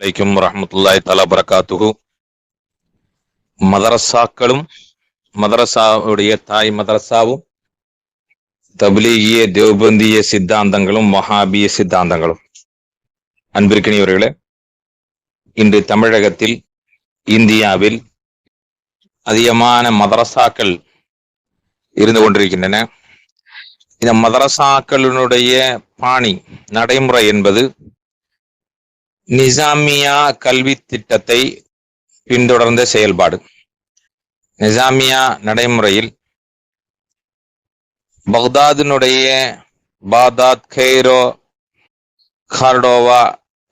அலைக்கும் வரஹமத்துல்லாஹி தலா பரகாத்துகு மதரசாக்களும் மதரசாவுடைய தாய் மதரசாவும் தபிலீகிய தேவபந்திய சித்தாந்தங்களும் வஹாபிய சித்தாந்தங்களும் அன்பிற்கினியவர்களே இன்று தமிழகத்தில் இந்தியாவில் அதிகமான மதரசாக்கள் இருந்து கொண்டிருக்கின்றன இந்த மதரசாக்களினுடைய பாணி நடைமுறை என்பது நிசாமியா கல்வி திட்டத்தை பின்தொடர்ந்த செயல்பாடு. நிசாமியா நடைமுறையில் பக்தாதினுடைய பாதாத் கெய்ரோ கார்டோவா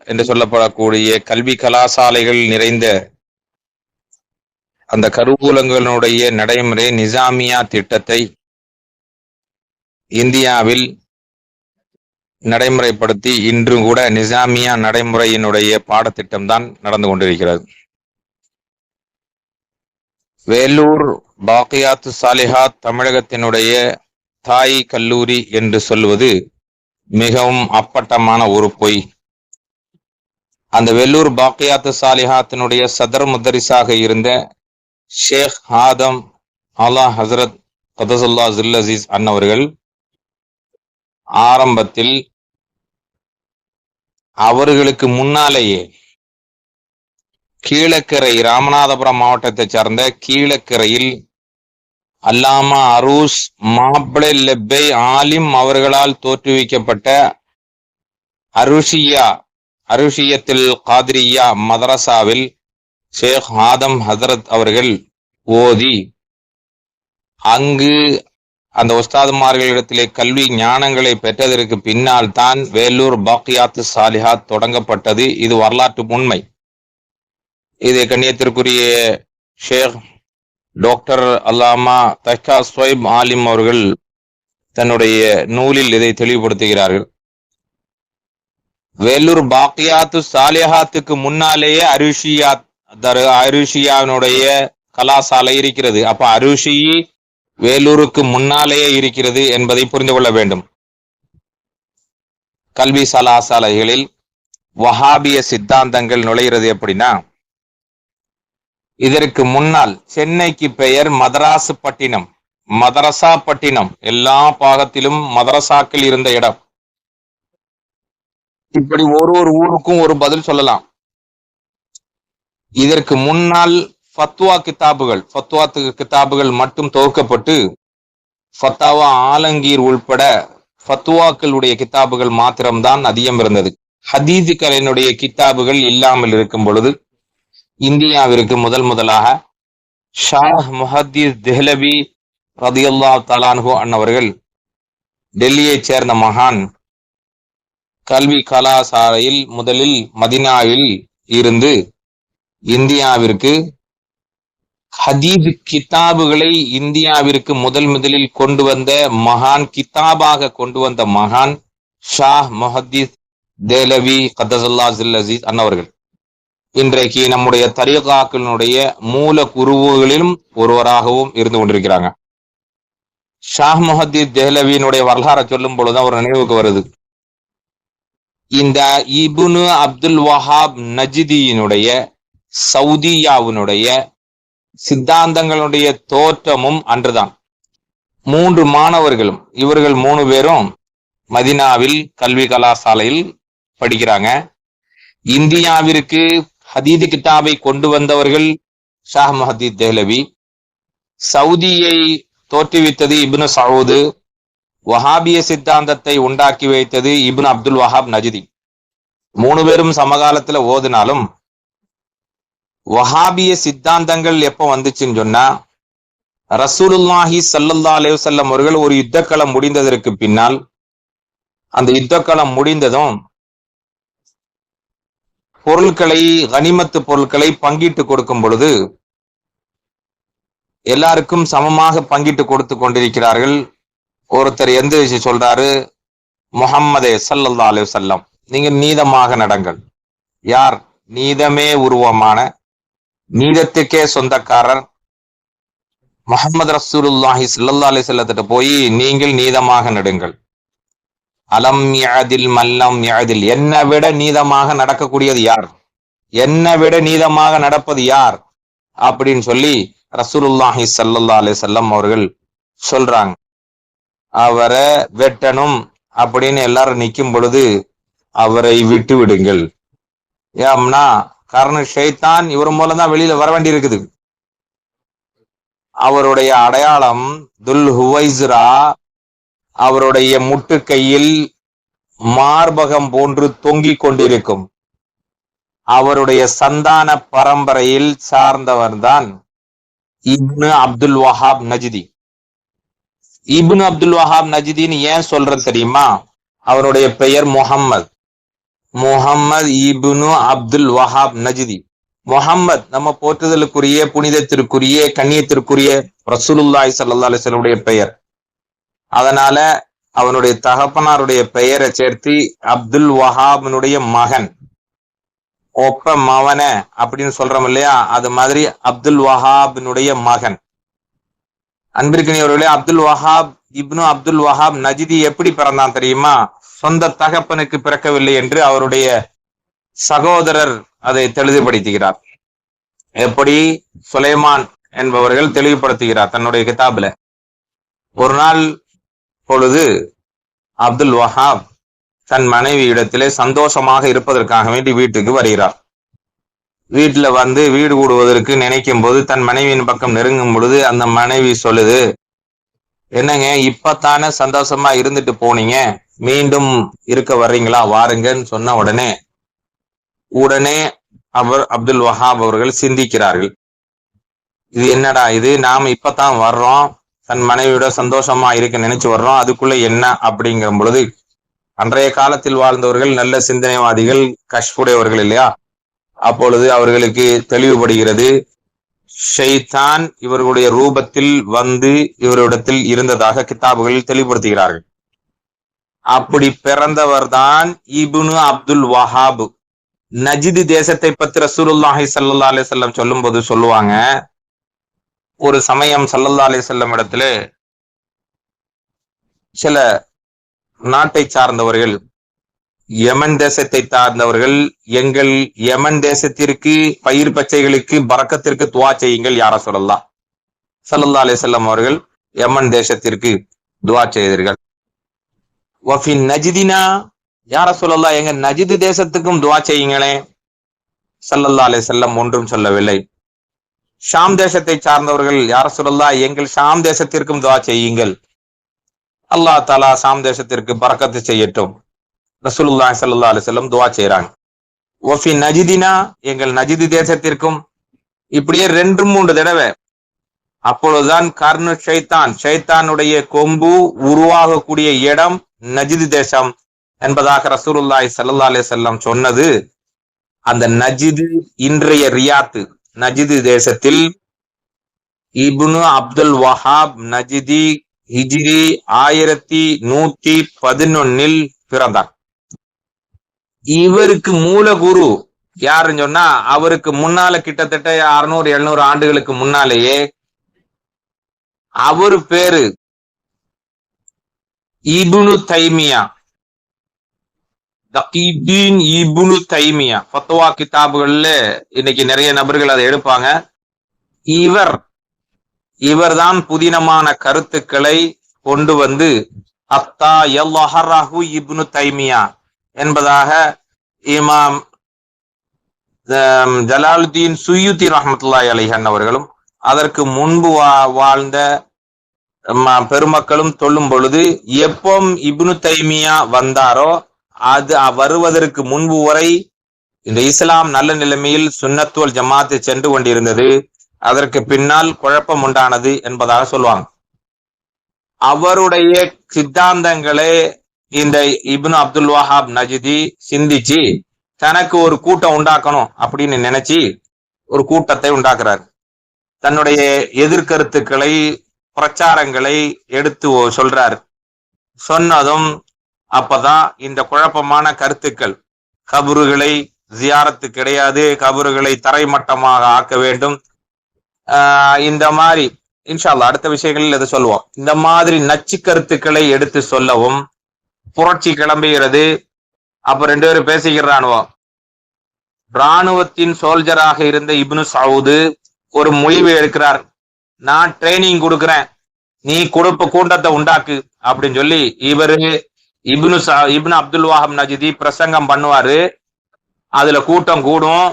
என்று சொல்லப்படக்கூடிய கல்வி கலாசாலைகள் நிறைந்த அந்த கருவூலங்களுடைய நடைமுறை நிசாமியா திட்டத்தை இந்தியாவில் நடைமுறைப்படுத்தி இன்று கூட நிசாமியா நடைமுறையினுடைய பாடத்திட்டம் தான் நடந்து கொண்டிருக்கிறது. வேலூர் பாக்கியாத்து சாலிஹாத் தமிழகத்தினுடைய தாய் கல்லூரி என்று சொல்வது மிகவும் அப்பட்டமான ஒரு பொய். அந்த வெள்ளூர் பாக்கியாத்து சாலிஹாத்தினுடைய சதர் முத்தரிசாக இருந்த ஷேக் ஆதம் அலா ஹசரத் கதசுல்லா ஜில் அசீஸ் அன்னவர்கள் ஆரம்பத்தில் அவர்களுக்கு முன்னாலேயே கீழக்கரை ராமநாதபுரம் மாவட்டத்தை சார்ந்த கீழக்கரையில் அல்லாமா அரூஸ் மாப்பிளை லெப்பை ஆலிம் அவர்களால் தோற்றுவிக்கப்பட்ட அருஷியா அருஷியத்தில் காதிரியா மதரசாவில் ஷேக் ஆதம் ஹசரத் அவர்கள் ஓதி அங்கு அந்த உஸ்தாதுமார்களிடத்திலே கல்வி ஞானங்களை பெற்றதற்கு பின்னால் தான் வேலூர் பாக்கியாத்து சாலிஹாத் தொடங்கப்பட்டது. இது வரலாற்று உண்மை. இது கண்ணியத்திற்குரிய ஷேக் டாக்டர் அல்லாமா தஷ்கா சொய்ப் ஆலிம் அவர்கள் தன்னுடைய நூலில் இதை தெளிவுபடுத்துகிறார்கள். வேலூர் பாக்கியாத்து சாலிஹாத்துக்கு முன்னாலேயே அருஷியா தரு அருஷியாவினுடைய கலாசாலை இருக்கிறது. அப்ப அருஷி வேலூருக்கு முன்னாலேயே இருக்கிறது என்பதை புரிந்து கொள்ள வேண்டும். கல்வி சலாசாலைகளில் வஹாபிய சித்தாந்தங்கள் நுழைகிறது எப்படின்னா இதற்கு முன்னால் சென்னைக்கு பெயர் மதராசு பட்டினம் மதரசா பட்டினம் எல்லா பாகத்திலும் மதரசாக்கள் இருந்த இடம். இப்படி ஒரு ஒரு ஊருக்கும் ஒரு பதில் சொல்லலாம். இதற்கு முன்னால் ஃபத்வா கிதாபுகள் ஃபத்வா கிதாபுகள் மட்டும் தொகுக்கப்பட்டு ஃபத்தாவா ஆலங்கீர் உள்பட ஃபத்வாக்களுடைய கிதாபுகள் மாத்திரம்தான் அதிகம் இருந்தது. ஹதீதுகளினுடைய கித்தாபுகள் இல்லாமல் இருக்கும் பொழுது இந்தியாவிற்கு முதல் முதலாக ஷாஹ் முஹத்தீஸ் தெஹ்லபி ரதியுல்லா தலான்ஹு அன்னவர்கள் டெல்லியைச் சேர்ந்த மகான் கல்வி கலாசாலையில் முதலில் மதினாவில் இருந்து இந்தியாவிற்கு ஹதீஸ் கிதாபுகளை இந்தியாவிற்கு முதல் முதலில் கொண்டு வந்த மகான் கிதாபாக கொண்டு வந்த மகான் ஷா மொஹதீஸ் தேலவி கதசுல்லா அசீஸ் அன்னவர்கள். இன்றைக்கு நம்முடைய தரியகாக்களினுடைய மூல குருவுகளிலும் ஒருவராகவும் இருந்து கொண்டிருக்கிறாங்க. ஷாஹ் முஹத்தீஸ் தேலவியினுடைய வரலாறை சொல்லும் பொழுதுதான் ஒரு நினைவுக்கு வருது. இந்த இபுனு அப்துல் வஹாப் நஜிதியினுடைய சவுதியாவினுடைய சித்தாந்தங்களுடைய தோற்றமும் அன்றுதான். மூன்று மாணவர்களும் இவர்கள் மூணு பேரும் மதினாவில் கல்வி கலாசாலையில் படிக்கிறாங்க. இந்தியாவிற்கு ஹதீது கிட்டாபை கொண்டு வந்தவர்கள் ஷாஹ் மஹதீத் தெஹ்லவி சவுதியை தோற்றுவித்தது இப்னு சவுது வஹாபிய சித்தாந்தத்தை உண்டாக்கி வைத்தது இப்னு அப்துல் வஹாப் நஜிதி. மூணு பேரும் சமகாலத்துல ஓதினாலும் வஹாபிய சித்தாந்தங்கள் எப்ப வந்துச்சுன்னு சொன்னா ரசூலுல்லாஹி சல்லல்லா அலைவசல்லம் அவர்கள் ஒரு யுத்தக்களம் முடிந்ததற்கு பின்னால் அந்த யுத்தக்களம் முடிந்ததும் பொருட்களை கனிமத்து பொருட்களை பங்கிட்டு கொடுக்கும் பொழுது எல்லாருக்கும் சமமாக பங்கிட்டு கொடுத்து கொண்டிருக்கிறார்கள். ஒருத்தர் எந்திரிச்சு சொல்றாரு முகம்மதே சல்லல்லா அலே சொல்லம் நீங்க நீதமாக நடங்கள். யார்? நீதமே உருவமான நீதத்துக்கே சொந்தக்காரர். முகமது ரசூலுல்லாஹி சல்லா அலி செல்லத்திட்ட போய் நீங்கள் நீதமாக நடுங்கள். அலம் யாதில் மல்லம் யாதில் என்னை விட நீதமாக நடக்கக்கூடியது யார்? என்னை விட நீதமாக நடப்பது யார்? அப்படின்னு சொல்லி ரசூலுல்லாஹி ஸல்லல்லாஹு அலி செல்லம் அவர்கள் சொல்றாங்க. அவரை வெட்டணும் அப்படின்னு எல்லாரும் நிக்கும் பொழுது அவரை விட்டு விடுங்கள். ஏம்னா காரணம் ஷைத்தான் இவர் மூலம் தான் வெளியில வர வேண்டி இருக்குது அவருடைய அடையாளம் துல் ஹுவைஸ்ரா அவருடைய முட்டுக்கையில் மார்பகம் போன்று தொங்கிக் கொண்டிருக்கும். அவருடைய சந்தான பரம்பரையில் சார்ந்தவர்தான் இப்னு அப்துல் வஹாப் நஜிதி. இப்னு அப்துல் வஹாப் நஜிதின்னு ஏன் சொல்றது தெரியுமா? அவருடைய பெயர் முஹம்மது. முஹம்மது இபுனு அப்துல் வஹாப் நஜ்தி முஹம்மத் நம்ம போற்றுதலுக்குரிய புனிதத்திற்குரிய கண்ணியத்திற்குரிய ரசூலுல்லாய் சல்லா அலைஹி பெயர். அதனால அவனுடைய தகப்பனாருடைய பெயரை சேர்த்து அப்துல் வஹாபினுடைய மகன் ஒப்ப மவன அப்படின்னு சொல்றோம் இல்லையா? அது மாதிரி அப்துல் வஹாபினுடைய மகன். அன்பிற்கினியவர்களே அப்துல் வஹாப் இப்னு அப்துல் வஹாப் நஜிதி எப்படி பிறந்தான் தெரியுமா? சொந்த தகப்பனுக்கு பிறக்கவில்லை என்று அவருடைய சகோதரர் அதை தெளிவுபடுத்துகிறார். எப்படி? சுலைமான் என்பவர்கள் தெளிவுபடுத்துகிறார் தன்னுடைய கிதாபில். ஒரு நாள் பொழுது அப்துல் வஹாப் தன் மனைவி இடத்திலே சந்தோஷமாக இருப்பதற்காக வேண்டி வீட்டுக்கு வருகிறார். வீட்டுல வந்து வீடு கூடுவதற்கு நினைக்கும் போது தன் மனைவியின் பக்கம் நெருங்கும் பொழுது அந்த மனைவி சொல்லுது என்னங்க இப்பத்தானே சந்தோஷமா இருந்துட்டு போனீங்க? மீண்டும் இருக்க வர்றீங்களா? வாருங்கன்னு சொன்ன உடனே உடனே அவர் அப்துல் வஹாப் அவர்கள் சிந்திக்கிறார்கள். இது என்னடா இது? நாம இப்பதான் வர்றோம். தன் மனைவியோட சந்தோஷமா இருக்க நினைச்சு வர்றோம். அதுக்குள்ள என்ன அப்படிங்கிற பொழுது அன்றைய காலத்தில் வாழ்ந்தவர்கள் நல்ல சிந்தனைவாதிகள் கஷ்புடையவர்கள் இல்லையா? அப்பொழுது அவர்களுக்கு தெளிவுபடுகிறது. ஷைத்தான் இவர்களுடைய ரூபத்தில் வந்து இவரிடத்தில் இருந்ததாக கித்தாபுகளில் தெளிவுபடுத்துகிறார்கள். அப்படி பிறந்தவர் தான் இபுனு அப்துல் வஹாப். நஜிது தேசத்தை பத்தி ரசூலுல்லாஹி சல்லா அலி செல்லம் சொல்லும் சொல்லும்போது சொல்லுவாங்க ஒரு சமயம் சல்லல்லா அலி செல்லம் இடத்துல சில நாட்டை சார்ந்தவர்கள் யமன் தேசத்தை சார்ந்தவர்கள் எங்கள் யமன் தேசத்திற்கு பயிர் பச்சைகளுக்கு பறக்கத்திற்கு துவா செய்யுங்கள் யார சொல்லலாம் சல்லல்லா அலிசல்லம் அவர்கள் யமன் தேசத்திற்கு துவா செய்தீர்கள். வஃபின் நஜிதினா யார சொல்லலாம் எங்க நஜிது தேசத்துக்கும் துவா செய்யுங்களே. சல்லல்லா அலிசல்லம் ஒன்றும் சொல்லவில்லை. ஷாம் தேசத்தை சார்ந்தவர்கள் யார சொல்லலா எங்கள் ஷாம் தேசத்திற்கும் துவா செய்யுங்கள். அல்லாஹ் தாலா ஷாம் தேசத்திற்கு பறக்கத்து செய்யட்டும். ரசூலுல்லா சல்லா அலிசல்லம் துவா செய்யறாங்க ஒஃபி நஜிதினா எங்கள் நஜிதி தேசத்திற்கும் இப்படியே ரெண்டு மூன்று தடவை அப்பொழுதுதான் கர்ணு ஷைத்தான் ஷைத்தானுடைய கொம்பு உருவாகக்கூடிய இடம் நஜிது தேசம் என்பதாக ரசூலுல்லாய் சல்லா அலிசல்லம் சொன்னது. அந்த நஜிது இன்றைய ரியாத்து நஜிது தேசத்தில் இபுனு அப்துல் வஹாப் நஜிதி ஹிஜ்ரி ஆயிரத்தி நூத்தி பதினொன்னில் பிறந்தார். இவருக்கு மூல குரு யாருன்னு சொன்னா அவருக்கு முன்னால கிட்டத்தட்ட அறுநூறு எழுநூறு ஆண்டுகளுக்கு முன்னாலேயே அவரு பேரு இபுனு தைமியா. இபுனு தைமியா. பத்துவா கிதாபுகள்ல இன்னைக்கு நிறைய நபர்கள் அதை எடுப்பாங்க. இவர் இவர்தான் புதினமான கருத்துக்களை கொண்டு வந்து அத்தா எல்லஹராஹு இப்னு தைமியா. என்பதாக இமாம் ஜலாலுதீன் சுயுத்தி ரஹமத்துல்லாய் அலிஹன் அவர்களும் அதற்கு முன்பு வாழ்ந்த பெருமக்களும் சொல்லும் பொழுது எப்போ இப்னு தைமியா வந்தாரோ அது வருவதற்கு முன்பு வரை இந்த இஸ்லாம் நல்ல நிலைமையில் சுன்னத்துவல் ஜமாத்து சென்று கொண்டிருந்தது. அதற்கு பின்னால் குழப்பம் உண்டானது என்பதாக சொல்லுவாங்க. அவருடைய சித்தாந்தங்களே இந்த இப்னு அப்துல் வஹாப் நஜிதி சிந்திச்சு தனக்கு ஒரு கூட்டம் உண்டாக்கணும் அப்படின்னு நினைச்சு ஒரு கூட்டத்தை உண்டாக்குறார். தன்னுடைய எதிர்கருத்துக்களை பிரச்சாரங்களை எடுத்து சொல்றார். சொன்னதும் அப்பதான் இந்த குழப்பமான கருத்துக்கள் கபறுகளை ஜியாரத்து கிடையாது கபறுகளை தரைமட்டமாக ஆக்க வேண்டும். இந்த மாதிரி இன்ஷால்லா அடுத்த விஷயங்களில் இதை சொல்லுவோம். இந்த மாதிரி நச்சு கருத்துக்களை எடுத்து சொல்லவும் புரட்சி கிளம்புகிறது. அப்ப ரெண்டு பேரும் பேசிக்கிறானுவோ? ராணுவத்தின் சோல்ஜராக இருந்த இப்னு சவுது ஒரு முடிவு எடுக்கிறார். நான் ட்ரைனிங் கொடுக்குறேன். நீ கொடுப்ப கூட்டத்தை உண்டாக்கு அப்படின்னு சொல்லி இவரு இப்னு சா இப்னு அப்துல் வாஹம் நஜிதி பிரசங்கம் பண்ணுவாரு. அதுல கூட்டம் கூடும்.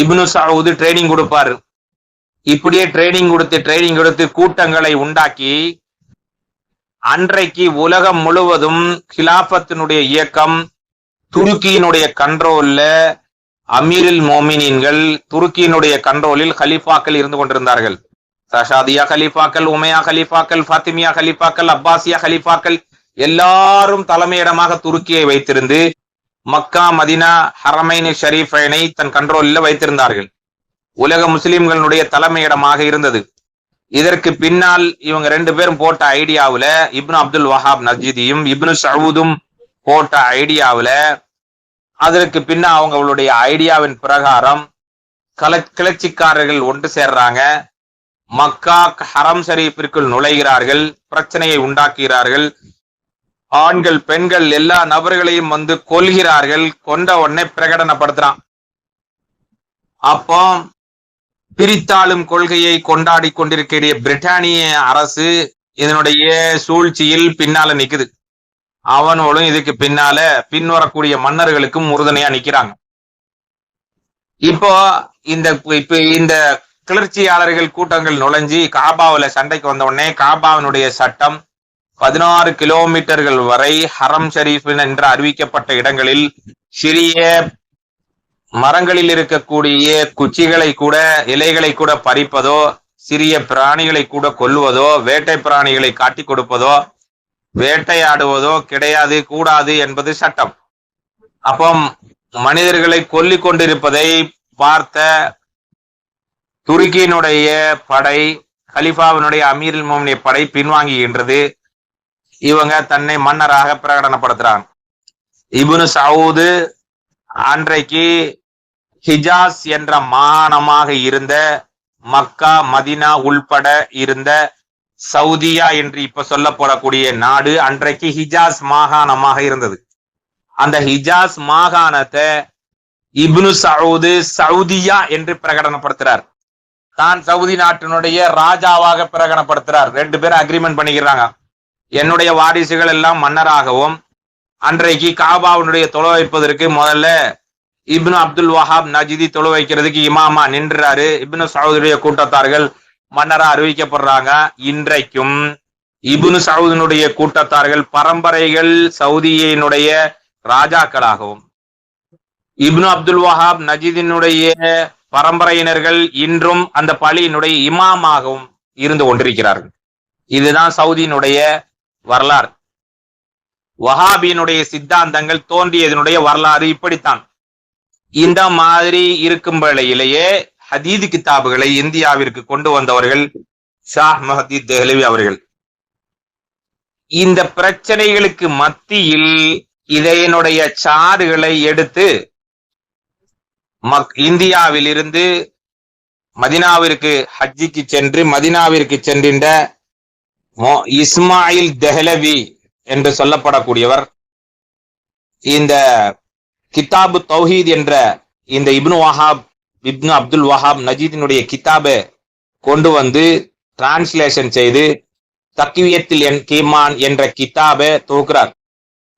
இப்னு சவுது ட்ரைனிங் கொடுப்பாரு. இப்படியே ட்ரைனிங் கொடுத்து ட்ரைனிங் கொடுத்து கூட்டங்களை உண்டாக்கி அன்றைக்கு உலகம் முழுவதும் கிலாபத்தினுடைய இயக்கம் துருக்கியினுடைய கண்ட்ரோல்ல அமீரில் மோமினின்கள் துருக்கியினுடைய கண்ட்ரோலில் ஹலீஃபாக்கள் இருந்து கொண்டிருந்தார்கள். ரஷாதியா ஹலீஃபாக்கள் உமையா ஹலீஃபாக்கள் ஃபாத்திமியா ஹலீஃபாக்கள் அப்பாசியா ஹலீஃபாக்கள் எல்லாரும் தலைமையிடமாக துருக்கியை வைத்திருந்து மக்கா மதினா ஹரமைன் ஷரீஃபைனை தன் கண்ட்ரோலில் வைத்திருந்தார்கள். உலக முஸ்லிம்களுடைய தலைமையிடமாக இருந்தது. இதற்கு பின்னால் இவங்க ரெண்டு பேரும் போட்ட ஐடியாவில் இப்னு அப்துல் வஹாப் நஜீதியும் இப்னு சவுதும் போட்ட ஐடியாவில். அதற்கு பின்ன அவங்களுடைய ஐடியாவின் பிரகாரம் கல கிளர்ச்சிக்காரர்கள் ஒன்று சேர்றாங்க. மக்கா ஹரம் ஷரீஃபிற்குள் நுழைகிறார்கள் பிரச்சனையை உண்டாக்குகிறார்கள். ஆண்கள் பெண்கள் எல்லா நபர்களையும் வந்து கொல்கிறார்கள் கொண்ட உடனே பிரகடனப்படுத்துறான். அப்போ பிரித்தாளும் கொள்கையை கொண்டாடி கொண்டிருக்கிற பிரிட்டானிய அரசு இதனுடைய சூழ்ச்சியில் பின்னால நிக்குது. அவனோடும் இதுக்கு பின்னால பின்வரக்கூடிய மன்னர்களுக்கும் உறுதுணையா நிக்கிறாங்க. இப்போ இந்த இப்ப இந்த கிளர்ச்சியாளர்கள் கூட்டங்கள் நுழைஞ்சி காபாவில சண்டைக்கு வந்த உடனே காபாவினுடைய சட்டம் பதினாறு கிலோமீட்டர்கள் வரை ஹரம் ஷரீஃப் என்று அறிவிக்கப்பட்ட இடங்களில் சிறிய மரங்களில் இருக்கக்கூடிய குச்சிகளை கூட இலைகளை கூட பறிப்பதோ சிறிய பிராணிகளை கூட கொல்லுவதோ வேட்டை பிராணிகளை காட்டி கொடுப்பதோ வேட்டையாடுவதோ கிடையாது கூடாது என்பது சட்டம். அப்போ மனிதர்களை கொல்லி கொண்டிருப்பதை பார்த்த துருக்கியினுடைய படை கலிஃபாவினுடைய அமீரில் மோமினிய படை பின்வாங்குகின்றது. இவங்க தன்னை மன்னராக பிரகடனப்படுத்துறாங்க. இபுனு சவுது அன்றைக்கு ஹிஜாஸ் என்ற மாகாணமாக இருந்த மக்கா மதினா உள்பட இருந்த சவுதியா என்று இப்ப சொல்லப்படக்கூடிய நாடு அன்றைக்கு ஹிஜாஸ் மாகாணமாக இருந்தது. அந்த ஹிஜாஸ் மாகாணத்தை இப்னு சவுது சவுதியா என்று பிரகடனப்படுத்துறார். தான் சவுதி நாட்டினுடைய ராஜாவாக பிரகடனப்படுத்துறார். ரெண்டு பேரும் அக்ரிமெண்ட் பண்ணிக்கிறாங்க. என்னுடைய வாரிசுகள் எல்லாம் மன்னராகவும் அன்றைக்கு காபாவுடைய தொலை வைப்பதற்கு முதல்ல இப்னு அப்துல் வஹாப் நஜிதி தொழு வைக்கிறதுக்கு இமாமா நின்றாரு. இப்னு சவுதுடைய கூட்டத்தார்கள் மன்னரா அறிவிக்கப்படுறாங்க. இன்றைக்கும் இபுனு சவுதினுடைய கூட்டத்தார்கள் பரம்பரைகள் சவுதியினுடைய ராஜாக்களாகவும் இப்னு அப்துல் வஹாப் நஜீதினுடைய பரம்பரையினர்கள் இன்றும் அந்த பள்ளியினுடைய இமாமாகவும் இருந்து கொண்டிருக்கிறார்கள். இதுதான் சவுதியினுடைய வரலாறு. வஹாபியினுடைய சித்தாந்தங்கள் தோன்றியதனுடைய வரலாறு இப்படித்தான். இந்த மாதிரி இருக்கும் வேளையிலேயே ஹதீது கிதாபுகளை இந்தியாவிற்கு கொண்டு வந்தவர்கள் ஷாஹ் மஹதி தெஹ்லவி அவர்கள். இந்த பிரச்சனைகளுக்கு மத்தியில் இதனுடைய சாறுகளை எடுத்து மக் இந்தியாவில் இருந்து மதினாவிற்கு ஹஜ்ஜிக்கு சென்று மதினாவிற்கு சென்றின்ற இஸ்மாயில் தெஹலவி என்று சொல்லப்படக்கூடியவர் இந்த கிதாபு தௌஹீத் என்ற இந்த இப்னு வஹாப் இப்னு அப்துல் வஹாப் நஜீதினுடைய கிதாபை கொண்டு வந்து டிரான்ஸ்லேஷன் செய்து தக்கிவியத்தில் என் கீமான் என்ற கிதாபை தொகுக்கிறார்.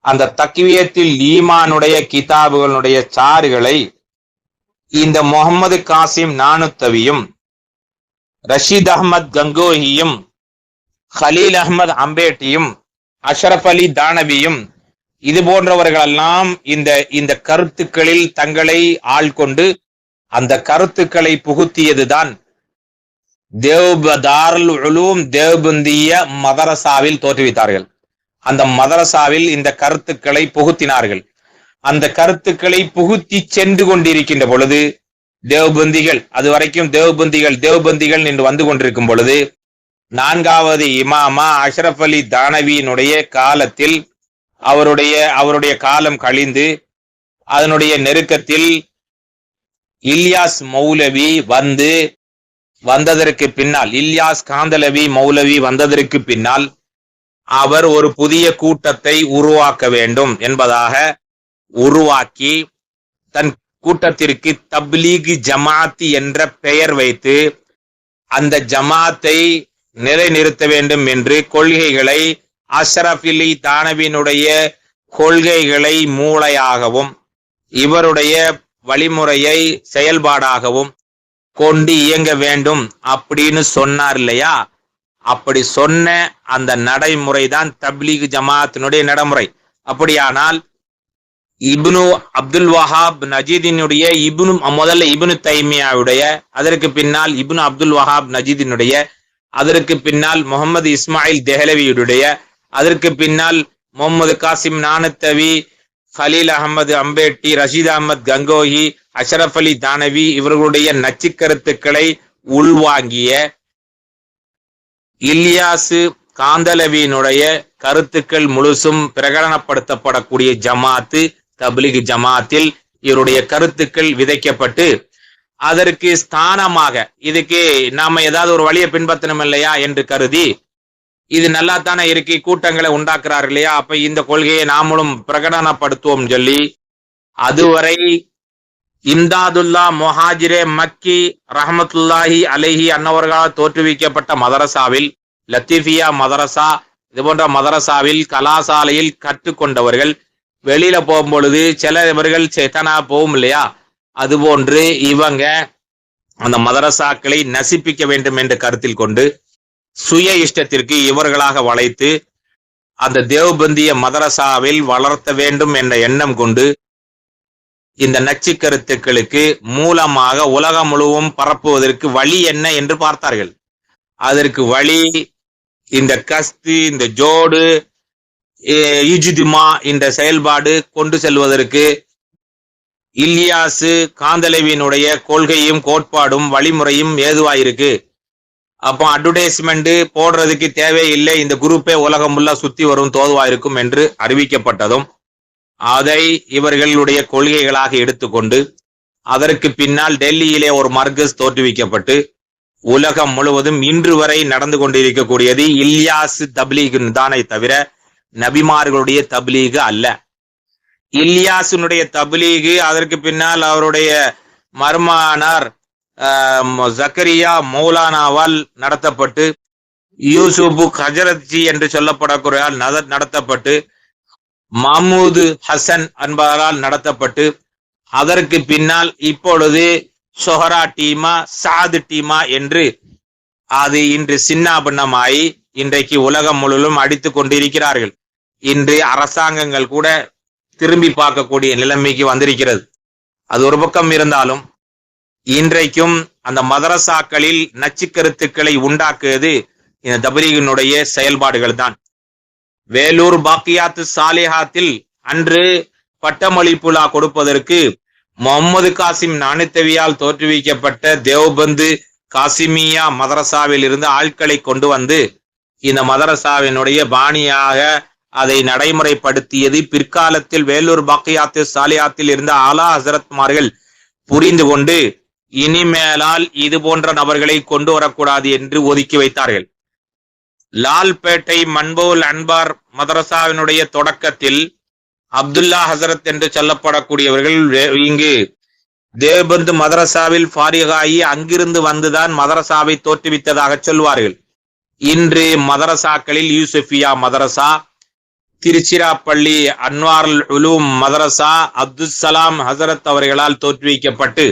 அந்த தக்கிவியத்தில் ஈமானுடைய கிதாபுகளுடைய சாறுகளை இந்த முகமது காசிம் நானுத்தவியும் ரஷீத் அஹ்மத் கங்கோஹியும் ஹலீல் அஹ்மத் அம்பேட்டியும் அஷ்ரப் அலி தானவியும் இது போன்றவர்களெல்லாம் இந்த இந்த கருத்துக்களில் தங்களை ஆள் கொண்டு அந்த கருத்துக்களை புகுத்தியதுதான் தேவ்பதாரல் உலூம் தேவ்பந்திய மதரசாவில் தோற்றுவித்தார்கள். அந்த மதரசாவில் இந்த கருத்துக்களை புகுத்தினார்கள். அந்த கருத்துக்களை புகுத்தி சென்று கொண்டிருக்கின்ற பொழுது தேவ்பந்திகள் அது வரைக்கும் தேவ்பந்திகள் தேவ்பந்திகள் என்று வந்து கொண்டிருக்கும் பொழுது நான்காவது இமாமா அஷ்ரஃப் அலி தானவியினுடைய காலத்தில் அவருடைய அவருடைய காலம் கழிந்து அதனுடைய நெருக்கத்தில் இல்யாஸ் மௌலவி வந்து வந்ததற்கு பின்னால் இல்யாஸ் காந்தலவி மௌலவி வந்ததற்கு பின்னால் அவர் ஒரு புதிய கூட்டத்தை உருவாக்க வேண்டும் என்பதாக உருவாக்கி தன் கூட்டத்திற்கு தப்லீக் ஜமாத்தி என்ற பெயர் வைத்து அந்த ஜமாத்தை நிலைநிறுத்த வேண்டும் என்று கொள்கைகளை அஷ்ரஃப் தானவினுடைய கொள்கைகளை மூளையாகவும் இவருடைய வழிமுறையை செயல்பாடாகவும் கொண்டு இயங்க வேண்டும் அப்படின்னு சொன்னார் இல்லையா? அப்படி சொன்ன அந்த நடைமுறை தான் தப்லீக் ஜமாத்தினுடைய நடைமுறை. அப்படியானால் இப்னு அப்துல் வஹாப் நஜீதினுடைய இப்னு முதல்ல இப்னு தைமியாவுடைய அதற்கு பின்னால் இப்னு அப்துல் வஹாப் நஜீதினுடைய அதற்கு பின்னால் முகமது இஸ்மாயில் தெஹலவியுடைய அதற்கு பின்னால் முகமது காசிம் நானத்தவி ஹலீல் அகமது அம்பேட்டி ரஷீத் அகமது கங்கோஹி அஷரப் அலி தானவி இவர்களுடைய நச்சு கருத்துக்களை உள்வாங்கிய இல்யாசு காந்தலவியினுடைய கருத்துக்கள் முழுசும் பிரகடனப்படுத்தப்படக்கூடிய ஜமாத்து தப்லிக் ஜமாத்தில் இவருடைய கருத்துக்கள் விதைக்கப்பட்டு அதற்கு ஸ்தானமாக இதுக்கு நாம ஏதாவது ஒரு வழியை பின்பற்றணும் இல்லையா என்று கருதி இது நல்லா தானே இருக்கு கூட்டங்களை உண்டாக்குறாரு இல்லையா? அப்ப இந்த கொள்கையை நாமளும் பிரகடனப்படுத்துவோம் சொல்லி அதுவரை இம்தாதுல்லா மொஹாஜிரே மக்கி ரஹமத்துல்லாஹி அலைஹி அன்னவர்களால் தோற்றுவிக்கப்பட்ட மதரசாவில் லத்தீஃபியா மதரசா இது போன்ற மதரசாவில் கலாசாலையில் கற்றுக்கொண்டவர்கள் வெளியில போகும் பொழுது சிலவர்கள் செத்தனா போகும் இல்லையா? அதுபோன்று இவங்க அந்த மதரசாக்களை நசிப்பிக்க வேண்டும் என்று கருத்தில் கொண்டு சுய இஷ்டத்திற்கு இவர்களாக வளைத்து அந்த தேவபந்திய மதரசாவில் வளர்த்த வேண்டும் என்ற எண்ணம் கொண்டு இந்த நச்சு கருத்துக்களுக்கு மூலமாக உலகம் முழுவதும் பரப்புவதற்கு வழி என்ன என்று பார்த்தார்கள். அதற்கு வழி இந்த கஸ்து இந்த ஜோடு ஈஜுதிமா இந்த செயல்பாடு கொண்டு செல்வதற்கு இல்யாசு காந்தலைவியினுடைய கொள்கையும் கோட்பாடும் வழிமுறையும் ஏதுவாயிருக்கு. அப்போ அட்வர்டைஸ்மெண்ட் போடுறதுக்கு தேவையில்லை. இந்த குரூப்பே உலகம் உள்ள சுத்தி வரும் தோதுவாயிருக்கும் என்று அறிவிக்கப்பட்டதும் அதை இவர்களுடைய கொள்கைகளாக எடுத்துக்கொண்டு அதற்கு பின்னால் டெல்லியிலே ஒரு மர்கஸ் தோற்றுவிக்கப்பட்டு உலகம் முழுவதும் இன்று வரை நடந்து கொண்டிருக்கக்கூடியது இல்யாஸ் தப்லீக் தானே தவிர நபிமார்களுடைய தப்லீகு அல்ல. இல்யாசினுடைய தப்லீகு அதற்கு பின்னால் அவருடைய மர்மானார் ஜக்கரியா மௌலானாவால் நடத்தப்பட்டு யூசுபு ஹஜரத்ஜி என்று சொல்லப்படக்கூடியால் நடத்தப்பட்டு மஹமூது ஹசன் என்பவரால் நடத்தப்பட்டு அதற்கு பின்னால் இப்பொழுது சொஹரா டீமா சாது டீமா என்று அது இன்று சின்னாபின்னமாயி இன்றைக்கு உலகம் முழுவதும் அடித்து கொண்டிருக்கிறார்கள். இன்று அரசாங்கங்கள் கூட திரும்பி பார்க்கக்கூடிய நிலைமைக்கு வந்திருக்கிறது. அது ஒரு பக்கம் இருந்தாலும் இன்றைக்கும் அந்த மதரசாக்களில் நச்சு கருத்துக்களை உண்டாக்குவது இந்த தபரீகனுடைய செயல்பாடுகள் தான் வேலூர் பாக்கியாத்து சாலிஹாத்தில் அன்று பட்டமளிப்புலா கொடுப்பதற்கு முகமது காசிம் நானுத்தவியால் தோற்றுவிக்கப்பட்ட தேவ்பந்து காசிமியா மதரசாவில் இருந்து ஆட்களை கொண்டு வந்து இந்த மதரசாவினுடைய பாணியாக அதை நடைமுறைப்படுத்தியது. பிற்காலத்தில் வேலூர் பாக்கியாத்து சாலியாத்தில் இருந்த ஆலா ஹசரத்மார்கள் புரிந்து கொண்டு இனிமேலால் இது போன்ற நபர்களை கொண்டு வரக்கூடாது என்று ஒதுக்கி வைத்தார்கள். லால்பேட்டை மன்போல் அன்பார் மதரசாவினுடைய தொடக்கத்தில் அப்துல்லா ஹசரத் என்று சொல்லப்படக்கூடியவர்கள் இங்கு தேவபந்து மதரசாவில் ஃபாரிகாயி அங்கிருந்து வந்துதான் மதரசாவை தோற்றுவித்ததாக சொல்வார்கள். இன்று மதரசாக்களில் யூசுஃபியா மதரசா திருச்சிராப்பள்ளி அன்வார் உலூம் மதரசா அப்துல் சலாம் ஹசரத் அவர்களால் தோற்றுவிக்கப்பட்டு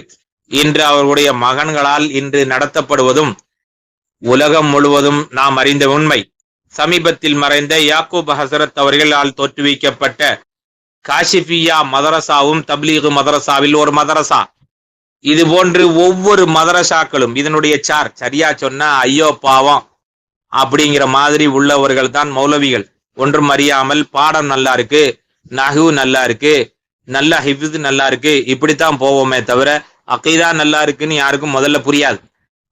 இன்று அவர்களுடைய மகன்களால் இன்று நடத்தப்படுவதும் உலகம் முழுவதும் நாம் அறிந்த உண்மை. சமீபத்தில் மறைந்த யாக்கூப் ஹசரத் அவர்களால் தோற்றுவிக்கப்பட்ட காஷிஃபியா மதரசாவும் தப்லீகு மதரசாவில் ஒரு மதரசா. இது போன்று ஒவ்வொரு மதரசாக்களும் இதனுடைய சார் சரியா சொன்னா ஐயோ பாவம் அப்படிங்கிற மாதிரி உள்ளவர்கள் தான் மௌலவிகள். ஒன்றும் அறியாமல் பாடம் நல்லா இருக்கு நகு நல்லா இருக்கு நல்ல ஹிஃபிது நல்லா இருக்கு இப்படித்தான் போவோமே தவிர அகைதா நல்லா இருக்குன்னு யாருக்கும் முதல்ல புரியாது.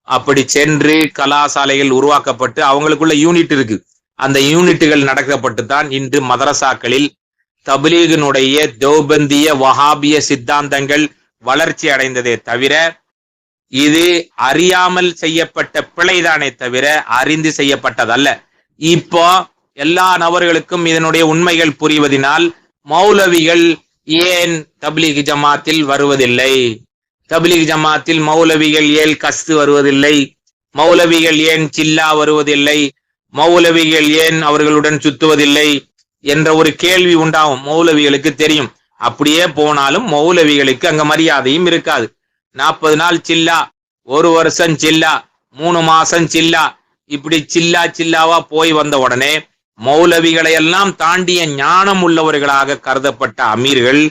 அப்படி சென்று கலாசாலைகள் உருவாக்கப்பட்டு அவங்களுக்குள்ள யூனிட் இருக்கு. அந்த யூனிட்டுகள் நடக்கப்பட்டு தான் இன்று மதரசாக்களில் தபிலீகனுடைய தேவபந்திய வஹாபிய சித்தாந்தங்கள் வளர்ச்சி அடைந்ததே தவிர இது அறியாமல் செய்யப்பட்ட பிழைதானே தவிர அறிந்து செய்யப்பட்டதல்ல. இப்போ எல்லா நபர்களுக்கும் இதனுடைய உண்மைகள் புரிவதனால் மௌலவிகள் ஏன் தபிலீக் ஜமாத்தில் வருவதில்லை? தபிலீக் ஜமாத்தில் மௌலவிகள் ஏன் கஸ்து வருவதில்லை? மௌலவிகள் ஏன் சில்லா வருவதில்லை? மௌலவிகள் ஏன் அவர்களுடன் சுத்துவதில்லை? என்ற ஒரு கேள்வி உண்டாகும். மௌலவிகளுக்கு தெரியும். அப்படியே போனாலும் மௌலவிகளுக்கு அங்க மரியாதையும் இருக்காது. நாற்பது நாள் சில்லா ஒரு வருஷம் சில்லா மூணு மாசம் சில்லா இப்படி சில்லா சில்லாவா போய் வந்த உடனே மௌலவிகளை எல்லாம் தாண்டிய ஞானம் உள்ளவர்களாக கருதப்பட்ட அமீர்கள்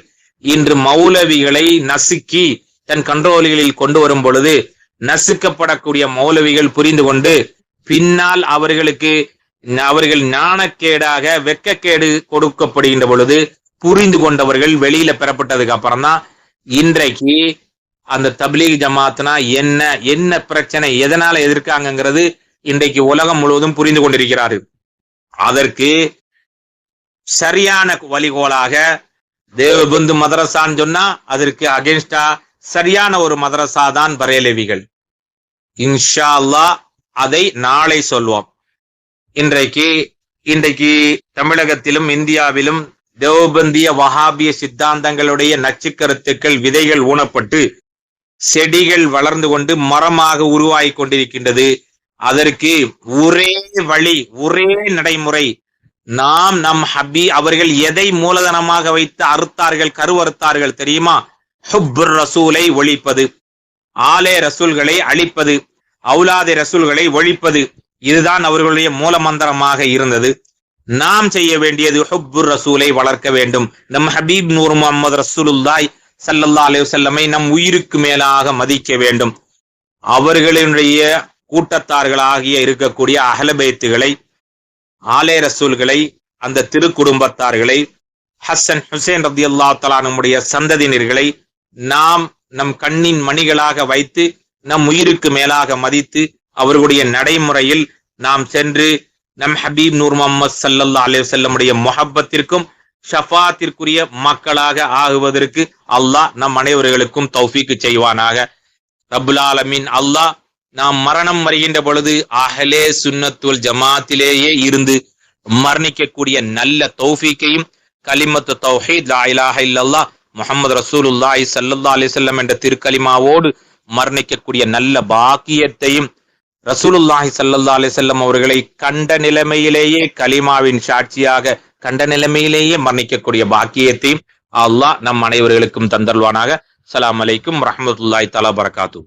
இன்று மௌலவிகளை நசுக்கி தன் கண்ட்ரோல்களில் கொண்டு வரும் பொழுது நசுக்கப்படக்கூடிய மௌலவிகள் புரிந்து கொண்டு பின்னால் அவர்களுக்கு அவர்கள் ஞானக்கேடாக வெக்கக்கேடு கொடுக்கப்படுகின்ற பொழுது புரிந்து கொண்டவர்கள் வெளியில பெறப்பட்டதுக்கு அப்புறம் தான் இன்றைக்கு அந்த தப்லீக் ஜமாத்னா என்ன என்ன பிரச்சனை எதனால எதிர்க்காங்கங்கிறது இன்றைக்கு உலகம் முழுவதும் புரிந்து கொண்டிருக்கிறாரு. அதற்கு சரியான வழிகோலாக தேவபந்து மதரசான்னு சொன்னா அதற்கு அகேன்ஸ்டா சரியான ஒரு மதரசா தான் பரேலவிகள். இன்ஷா அல்லா அதை நாளை சொல்வோம். இன்றைக்கு இன்றைக்கு தமிழகத்திலும் இந்தியாவிலும் தேவபந்திய வஹாபிய சித்தாந்தங்களுடைய நச்சுக்கருத்துக்கள் விதைகள் ஊனப்பட்டு செடிகள் வளர்ந்து கொண்டு மரமாக உருவாகி கொண்டிருக்கின்றது. அதற்கு ஒரே வழி ஒரே நடைமுறை. நாம் நம் ஹபி அவர்கள் எதை மூலதனமாக வைத்து அறுத்தார்கள் கருவறுத்தார்கள் தெரியுமா? ஹுப்புர் ரசூலை ஒழிப்பது. ஆலே ரசூல்களை அழிப்பது. அவுலாதே ரசூல்களை ஒழிப்பது. இதுதான் அவர்களுடைய மூல மந்திரமாக இருந்தது. நாம் செய்ய வேண்டியது ஹுப்புர் ரசூலை வளர்க்க வேண்டும். நம் ஹபீப் நூர் முகமது ரசூலுல்லாய் சல்லல்லா அலைஹி செல்லமை நம் உயிருக்கு மேலாக மதிக்க வேண்டும். அவர்களுடைய கூட்டத்தார்களாகிய இருக்கக்கூடிய அகலபைத்துகளை ஆலே ரசூல்களை அந்த திருக்குடும்பத்தார்களை ஹசன் ஹுசேன் ரதி அல்லா தலா நம்முடைய சந்ததியினர்களை நாம் நம் கண்ணின் மணிகளாக வைத்து நம் உயிருக்கு மேலாக மதித்து அவர்களுடைய நடைமுறையில் நாம் சென்று நம் ஹபீப் நூர் முகமது சல்லல்லா அலைஹி செல்லமுடைய முஹப்பத்திற்கும் ஷஃபாத்திற்குரிய மக்களாக ஆகுவதற்கு அல்லாஹ் நம் அனைவர்களுக்கும் தௌஃபீக்கு செய்வானாக. ரபுல் ஆலமீன். அல்லாஹ் நாம் மரணம் வருகின்ற பொழுது அஹலே சுன்னத்துல் ஜமாத்திலேயே இருந்து மரணிக்கக்கூடிய நல்ல தௌஃபீக்கையும் கலிமத்து தௌஹீத் லா இலாஹ இல்லல்லாஹ் முகமது ரசூலுல்லாஹி ஸல்லல்லாஹு அலி செல்லம் என்ற திருக்கலிமாவோடு மரணிக்கக்கூடிய நல்ல பாக்கியத்தையும் ரசூலுல்லாஹி ஸல்லல்லாஹு அலைஹி செல்லம் அவர்களை கண்ட நிலைமையிலேயே கலிமாவின் சாட்சியாக கண்ட நிலைமையிலேயே மரணிக்கக்கூடிய பாக்கியத்தையும் அல்லாஹ் நம் அனைவர்களுக்கும் தந்தல்வானாக அஸ்ஸலாமு அலைக்கும் ரஹமத்துல்லாய் தலா பரகாத்தூ